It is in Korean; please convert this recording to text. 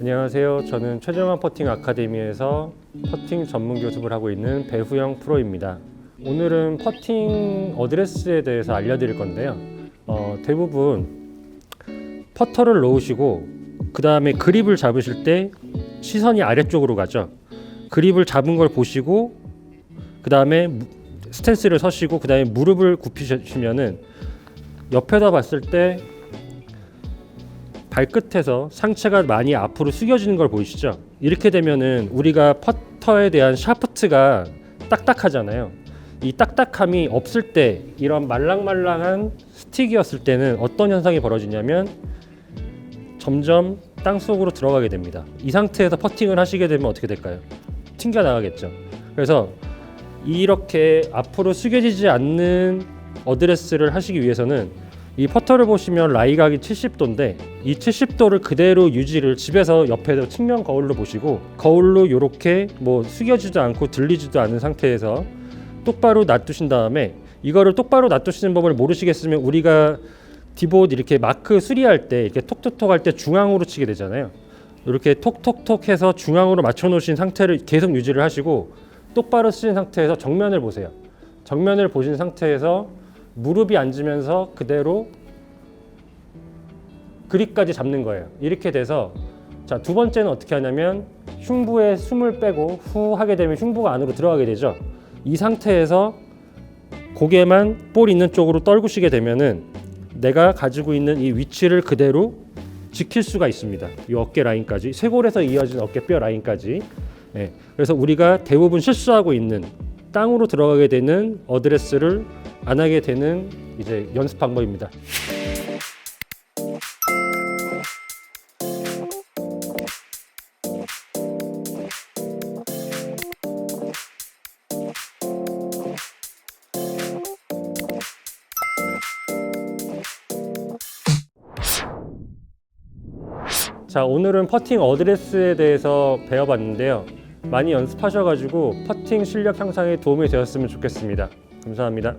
안녕하세요. 저는 최정환 퍼팅 아카데미에서 퍼팅 전문 교습을 하고 있는 배후영 프로입니다. 오늘은 퍼팅 어드레스에 대해서 알려드릴 건데요. 어, 대부분 퍼터를 놓으시고 그 다음에 그립을 잡으실 때 시선이 아래쪽으로 가죠. 그립을 잡은 걸 보시고 그 다음에 스탠스를 서시고 그 다음에 무릎을 굽히시면은 옆에다 봤을 때 발끝에서 상체가 많이 앞으로 숙여지는 걸 보이시죠? 이렇게 되면은 우리가 퍼터에 대한 샤프트가 딱딱하잖아요. 이 딱딱함이 없을 때 이런 말랑말랑한 스틱이었을 때는 어떤 현상이 벌어지냐면 점점 땅 속으로 들어가게 됩니다. 이 상태에서 퍼팅을 하시게 되면 어떻게 될까요? 튕겨 나가겠죠. 그래서 이렇게 앞으로 숙여지지 않는 어드레스를 하시기 위해서는 이 퍼터를 보시면 라이각이 70도인데 이 70도를 그대로 유지를 집에서 옆에서 측면 거울로 보시고 거울로 이렇게 뭐 숙여지도 않고 들리지도 않은 상태에서 똑바로 놔두신 다음에 이거를 똑바로 놔두시는 법을 모르시겠으면 우리가 디봇 이렇게 마크 수리할 때 이렇게 톡톡톡 할 때 중앙으로 치게 되잖아요. 이렇게 톡톡톡 해서 중앙으로 맞춰 놓으신 상태를 계속 유지를 하시고 똑바로 쓰신 상태에서 정면을 보세요. 정면을 보신 상태에서 무릎이 앉으면서 그대로 그립까지 잡는 거예요. 이렇게 돼서 자, 두 번째는 어떻게 하냐면 흉부에 숨을 빼고 후 하게 되면 흉부가 안으로 들어가게 되죠. 이 상태에서 고개만 볼 있는 쪽으로 떨구시게 되면은 내가 가지고 있는 이 위치를 그대로 지킬 수가 있습니다. 이 어깨 라인까지 쇄골에서 이어진 어깨뼈 라인까지. 예, 그래서 우리가 대부분 실수하고 있는 땅으로 들어가게 되는 어드레스를 안 하게 되는 이제 연습 방법입니다. 자 오늘은 퍼팅 어드레스에 대해서 배워봤는데요. 많이 연습하셔가지고 퍼팅 실력 향상에 도움이 되었으면 좋겠습니다. 감사합니다.